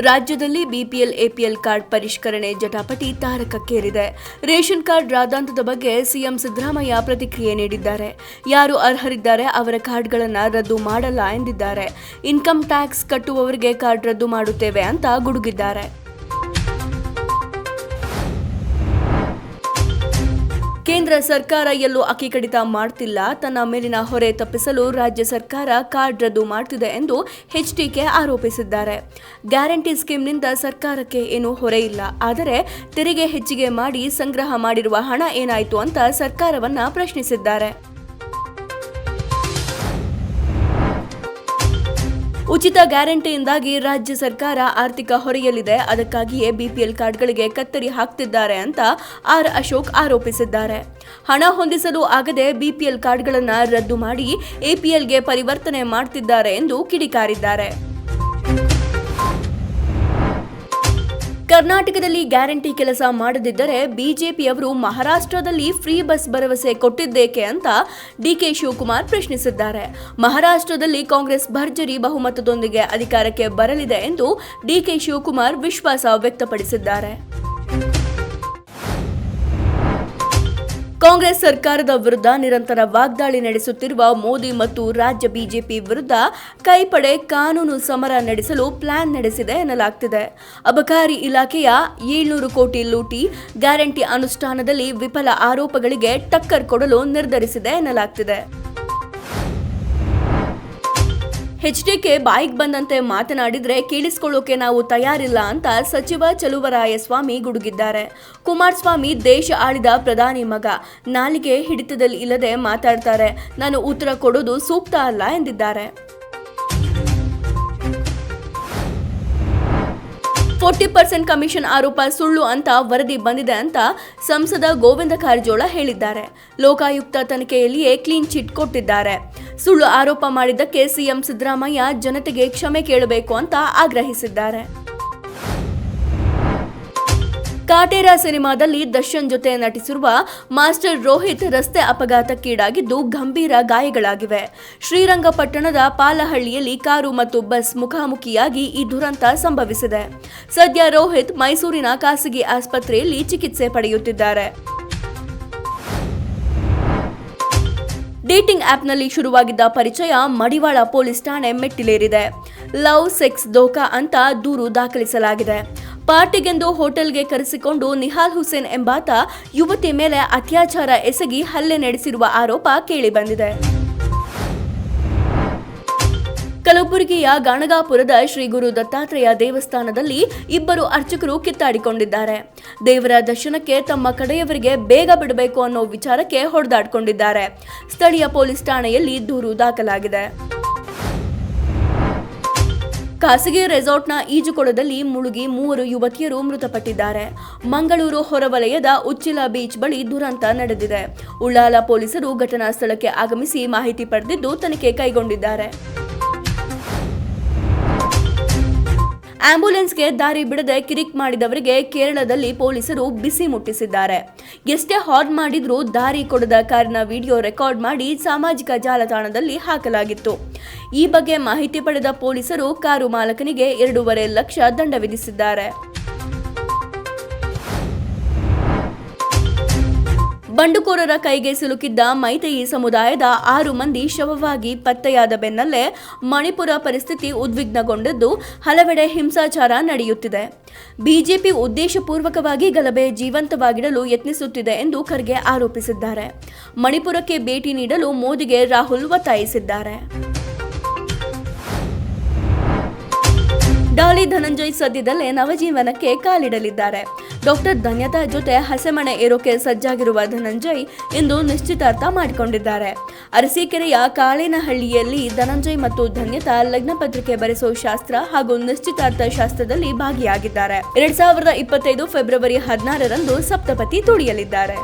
ರಾಜ್ಯದಲ್ಲಿ BPL, APL card ಪರಿಷ್ಕರಣೆ ಜಟಾಪಟಿ ತಾರಕಕ್ಕೇರಿದೆ. Ration card ರಾದಾಂತದ ಬಗ್ಗೆ ಸಿಎಂ ಸಿದ್ದರಾಮಯ್ಯ ಪ್ರತಿಕ್ರಿಯೆ ನೀಡಿದ್ದಾರೆ. ಯಾರು ಅರ್ಹರಿದ್ದಾರೆ ಅವರ ಕಾರ್ಡ್ಗಳನ್ನು ರದ್ದು ಮಾಡಲ್ಲ ಎಂದಿದ್ದಾರೆ. ಇನ್ಕಮ್ ಟ್ಯಾಕ್ಸ್ ಕಟ್ಟುವವರಿಗೆ ಕಾರ್ಡ್ ರದ್ದು ಮಾಡುತ್ತೇವೆ ಅಂತ ಗುಡುಗಿದ್ದಾರೆ. ಕೇಂದ್ರ ಸರ್ಕಾರ ಎಲ್ಲೂ ಅಕ್ಕಿ ಕಡಿತ ಮಾಡ್ತಿಲ್ಲ. ತನ್ನ ಮೇಲಿನ ಹೊರೆ ತಪ್ಪಿಸಲು ರಾಜ್ಯ ಸರ್ಕಾರ ಕಾರ್ಡ್ ರದ್ದು ಮಾಡ್ತಿದೆ ಎಂದು ಎಚ್ಡಿಕೆ ಆರೋಪಿಸಿದ್ದಾರೆ. ಗ್ಯಾರಂಟಿ ಸ್ಕೀಮ್ನಿಂದ ಸರ್ಕಾರಕ್ಕೆ ಏನೂ ಹೊರೆ ಇಲ್ಲ. ಆದರೆ ತೆರಿಗೆ ಹೆಚ್ಚಿಗೆ ಮಾಡಿ ಸಂಗ್ರಹ ಮಾಡಿರುವ ಹಣ ಏನಾಯಿತು ಅಂತ ಸರ್ಕಾರವನ್ನ ಪ್ರಶ್ನಿಸಿದ್ದಾರೆ. ಉಚಿತ ಗ್ಯಾರಂಟಿಯಿಂದಾಗಿ ರಾಜ್ಯ ಸರ್ಕಾರ ಆರ್ಥಿಕ ಹೊರೆಯಲ್ಲಿದೆ. ಅದಕ್ಕಾಗಿಯೇ ಬಿಪಿಎಲ್ ಕಾರ್ಡ್ಗಳಿಗೆ ಕತ್ತರಿ ಹಾಕ್ತಿದ್ದಾರೆ ಅಂತ ಆರ್ ಅಶೋಕ್ ಆರೋಪಿಸಿದ್ದಾರೆ. ಹಣ ಹೊಂದಿಸಲು ಆಗದೆ ಬಿಪಿಎಲ್ ಕಾರ್ಡ್ಗಳನ್ನು ರದ್ದು ಮಾಡಿ ಎಪಿಎಲ್ಗೆ ಪರಿವರ್ತನೆ ಮಾಡ್ತಿದ್ದಾರೆ ಎಂದು ಕಿಡಿಕಾರಿದ್ದಾರೆ. ಕರ್ನಾಟಕದಲ್ಲಿ ಗ್ಯಾರಂಟಿ ಕೆಲಸ ಮಾಡದಿದ್ದರೆ ಬಿಜೆಪಿಯವರು ಮಹಾರಾಷ್ಟ್ರದಲ್ಲಿ ಫ್ರೀ ಬಸ್ ಭರವಸೆ ಕೊಟ್ಟಿದ್ದೇಕೆ ಅಂತ ಡಿಕೆ ಶಿವಕುಮಾರ್ ಪ್ರಶ್ನಿಸಿದ್ದಾರೆ. ಮಹಾರಾಷ್ಟ್ರದಲ್ಲಿ ಕಾಂಗ್ರೆಸ್ ಭರ್ಜರಿ ಬಹುಮತದೊಂದಿಗೆ ಅಧಿಕಾರಕ್ಕೆ ಬರಲಿದೆ ಎಂದು ಡಿಕೆ ಶಿವಕುಮಾರ್ ವಿಶ್ವಾಸ ವ್ಯಕ್ತಪಡಿಸಿದ್ದಾರೆ. ಕಾಂಗ್ರೆಸ್ ಸರ್ಕಾರದ ವಿರುದ್ಧ ನಿರಂತರ ವಾಗ್ದಾಳಿ ನಡೆಸುತ್ತಿರುವ ಮೋದಿ ಮತ್ತು ರಾಜ್ಯ ಬಿಜೆಪಿ ವಿರುದ್ಧ ಕೈಪಡೆ ಕಾನೂನು ಸಮರ ನಡೆಸಲು ಪ್ಲಾನ್ ನಡೆಸಿದೆ ಎನ್ನಲಾಗ್ತಿದೆ. ಅಬಕಾರಿ ಇಲಾಖೆಯ ಏಳ್ನೂರು ಕೋಟಿ ಲೂಟಿ ಗ್ಯಾರಂಟಿ ಅನುಷ್ಠಾನದಲ್ಲಿ ವಿಫಲ ಆರೋಪಗಳಿಗೆ ಟಕ್ಕರ್ ಕೊಡಲು ನಿರ್ಧರಿಸಿದೆ ಎನ್ನಲಾಗ್ತಿದೆ. ಎಚ್ಡಿಕೆ ಬಾಯಿಗೆ ಬಂದಂತೆ ಮಾತನಾಡಿದ್ರೆ ಕೇಳಿಸ್ಕೊಳ್ಳೋಕೆ ನಾವು ತಯಾರಿಲ್ಲ ಅಂತ ಸಚಿವ ಚಲುವರಾಯಸ್ವಾಮಿ ಗುಡುಗಿದ್ದಾರೆ. ಕುಮಾರಸ್ವಾಮಿ ದೇಶ ಆಳಿದ ಪ್ರಧಾನಿ ಮಗ. ನಾಲಿಗೆ ಹಿಡಿತದಲ್ಲಿ ಇಲ್ಲದೆ ಮಾತಾಡ್ತಾರೆ. ನಾನು ಉತ್ತರ ಕೊಡೋದು ಸೂಕ್ತ ಅಲ್ಲ ಎಂದಿದ್ದಾರೆ. ಫೋರ್ಟಿ ಪರ್ಸೆಂಟ್ ಕಮಿಷನ್ ಆರೋಪ ಸುಳ್ಳು ಅಂತ ವರದಿ ಬಂದಿದೆ ಅಂತ ಸಂಸದ ಗೋವಿಂದ ಕಾರಜೋಳ ಹೇಳಿದ್ದಾರೆ. ಲೋಕಾಯುಕ್ತ ತನಿಖೆಯಲ್ಲಿಯೇ ಕ್ಲೀನ್ ಚಿಟ್ ಕೊಟ್ಟಿದ್ದಾರೆ. ಸುಳ್ಳು ಆರೋಪ ಮಾಡಿದ್ದಕ್ಕೆ ಸಿಎಂ ಸಿದ್ದರಾಮಯ್ಯ ಜನತೆಗೆ ಕ್ಷಮೆ ಕೇಳಬೇಕು ಅಂತ ಆಗ್ರಹಿಸಿದ್ದಾರೆ. ಕಾಟೇರ ಸಿನಿಮಾದಲ್ಲಿ ದರ್ಶನ್ ಜೊತೆ ನಟಿಸಿರುವ ಮಾಸ್ಟರ್ ರೋಹಿತ್ ರಸ್ತೆ ಅಪಘಾತಕ್ಕೀಡಾಗಿದ್ದು ಗಂಭೀರ ಗಾಯಗಳಾಗಿವೆ. ಶ್ರೀರಂಗಪಟ್ಟಣದ ಪಾಲಹಳ್ಳಿಯಲ್ಲಿ ಕಾರು ಮತ್ತು ಬಸ್ ಮುಖಾಮುಖಿಯಾಗಿ ಈ ದುರಂತ ಸಂಭವಿಸಿದೆ. ಸದ್ಯ ರೋಹಿತ್ ಮೈಸೂರಿನ ಖಾಸಗಿ ಆಸ್ಪತ್ರೆಯಲ್ಲಿ ಚಿಕಿತ್ಸೆ ಪಡೆಯುತ್ತಿದ್ದಾರೆ. ಡೇಟಿಂಗ್ ಆಪ್ನಲ್ಲಿ ಶುರುವಾಗಿದ್ದ ಪರಿಚಯ ಮಡಿವಾಳ ಪೊಲೀಸ್ ಠಾಣೆ ಮೆಟ್ಟಿಲೇರಿದೆ. ಲವ್ ಸೆಕ್ಸ್ ದೋಖಾ ಅಂತ ದೂರು ದಾಖಲಿಸಲಾಗಿದೆ. ಪಾರ್ಟಿಗೆಂದು ಹೋಟೆಲ್ಗೆ ಕರೆಸಿಕೊಂಡು ನಿಹಾಲ್ ಹುಸೇನ್ ಎಂಬಾತ ಯುವತಿ ಮೇಲೆ ಅತ್ಯಾಚಾರ ಎಸಗಿ ಹಲ್ಲೆ ನಡೆಸಿರುವ ಆರೋಪ ಕೇಳಿಬಂದಿದೆ. ಕಲಬುರಗಿಯ ಗಾಣಗಾಪುರದ ಶ್ರೀ ಗುರು ದತ್ತಾತ್ರೇಯ ದೇವಸ್ಥಾನದಲ್ಲಿ ಇಬ್ಬರು ಅರ್ಚಕರು ಕಿತ್ತಾಡಿಕೊಂಡಿದ್ದಾರೆ. ದೇವರ ದರ್ಶನಕ್ಕೆ ತಮ್ಮ ಕಡೆಯವರಿಗೆ ಬೇಗ ಬಿಡಬೇಕು ಅನ್ನೋ ವಿಚಾರಕ್ಕೆ ಹೊಡೆದಾಡಿಕೊಂಡಿದ್ದಾರೆ. ಸ್ಥಳೀಯ ಪೊಲೀಸ್ ಠಾಣೆಯಲ್ಲಿ ದೂರು ದಾಖಲಾಗಿದೆ. ಖಾಸಗಿ ರೆಸಾರ್ಟ್ನ ಈಜುಕೊಳದಲ್ಲಿ ಮುಳುಗಿ ಮೂವರು ಯುವತಿಯರು ಮೃತಪಟ್ಟಿದ್ದಾರೆ. ಮಂಗಳೂರು ಹೊರವಲಯದ ಉಚ್ಚಿಲ ಬೀಚ್ ಬಳಿ ದುರಂತ ನಡೆದಿದೆ. ಉಳ್ಳಾಲ ಪೊಲೀಸರು ಘಟನಾ ಸ್ಥಳಕ್ಕೆ ಆಗಮಿಸಿ ಮಾಹಿತಿ ಪಡೆದಿದ್ದು ತನಿಖೆ ಕೈಗೊಂಡಿದ್ದಾರೆ. ಆಂಬ್ಯುಲೆನ್ಸ್ಗೆ ದಾರಿ ಬಿಡದೆ ಕಿರಿಕ್ ಮಾಡಿದವರಿಗೆ ಕೇರಳದಲ್ಲಿ ಪೊಲೀಸರು ಬಿಸಿ ಮುಟ್ಟಿಸಿದ್ದಾರೆ. ಎಷ್ಟೇ ಹಾರ್ನ್ ಮಾಡಿದ್ರೂ ದಾರಿ ಕೊಡದ ಕಾರಿನ ವಿಡಿಯೋ ರೆಕಾರ್ಡ್ ಮಾಡಿ ಸಾಮಾಜಿಕ ಜಾಲತಾಣದಲ್ಲಿ ಹಾಕಲಾಗಿತ್ತು. ಈ ಬಗ್ಗೆ ಮಾಹಿತಿ ಪಡೆದ ಪೊಲೀಸರು ಕಾರು ಮಾಲಕನಿಗೆ ಎರಡೂವರೆ ಲಕ್ಷ ದಂಡ ವಿಧಿಸಿದ್ದಾರೆ. ಬಂಡುಕೋರರ ಕೈಗೆ ಸಿಲುಕಿದ್ದ ಮೈತೇಯಿ ಸಮುದಾಯದ ಆರು ಮಂದಿ ಶವವಾಗಿ ಪತ್ತೆಯಾದ ಬೆನ್ನಲ್ಲೇ ಮಣಿಪುರ ಪರಿಸ್ಥಿತಿ ಉದ್ವಿಗ್ನಗೊಂಡಿದ್ದು ಹಲವೆಡೆ ಹಿಂಸಾಚಾರ ನಡೆಯುತ್ತಿದೆ. ಬಿಜೆಪಿ ಉದ್ದೇಶಪೂರ್ವಕವಾಗಿ ಗಲಭೆ ಜೀವಂತವಾಗಿಡಲು ಯತ್ನಿಸುತ್ತಿದೆ ಎಂದು ಖರ್ಗೆ ಆರೋಪಿಸಿದ್ದಾರೆ. ಮಣಿಪುರಕ್ಕೆ ಭೇಟಿ ನೀಡಲು ಮೋದಿಗೆ ರಾಹುಲ್ ಒತ್ತಾಯಿಸಿದ್ದಾರೆ. ಡಾಲಿ ಧನಂಜಯ್ ಸದ್ಯದಲ್ಲೇ ನವಜೀವನಕ್ಕೆ ಕಾಲಿಡಲಿದ್ದಾರೆ. ಡಾಕ್ಟರ್ ಧನ್ಯತಾ ಜೊತೆ ಹಸೆಮಣೆ ಏರೋಕೆ ಸಜ್ಜಾಗಿರುವ ಧನಂಜಯ್ ಇಂದು ನಿಶ್ಚಿತಾರ್ಥ ಮಾಡಿಕೊಂಡಿದ್ದಾರೆ. ಅರಸೀಕೆರೆಯ ಕಾಳೇನಹಳ್ಳಿಯಲ್ಲಿ ಧನಂಜಯ್ ಮತ್ತು ಧನ್ಯತಾ ಲಗ್ನ ಪತ್ರಿಕೆ ಬರೆಸೋ ಶಾಸ್ತ್ರ ಹಾಗೂ ನಿಶ್ಚಿತಾರ್ಥ ಶಾಸ್ತ್ರದಲ್ಲಿ ಭಾಗಿಯಾಗಿದ್ದಾರೆ. ಎರಡ್ ಸಾವಿರದ ಇಪ್ಪತ್ತೈದು ಫೆಬ್ರವರಿ ಹದಿನಾರರಂದು ಸಪ್ತಪತಿ ತುಳಿಯಲಿದ್ದಾರೆ.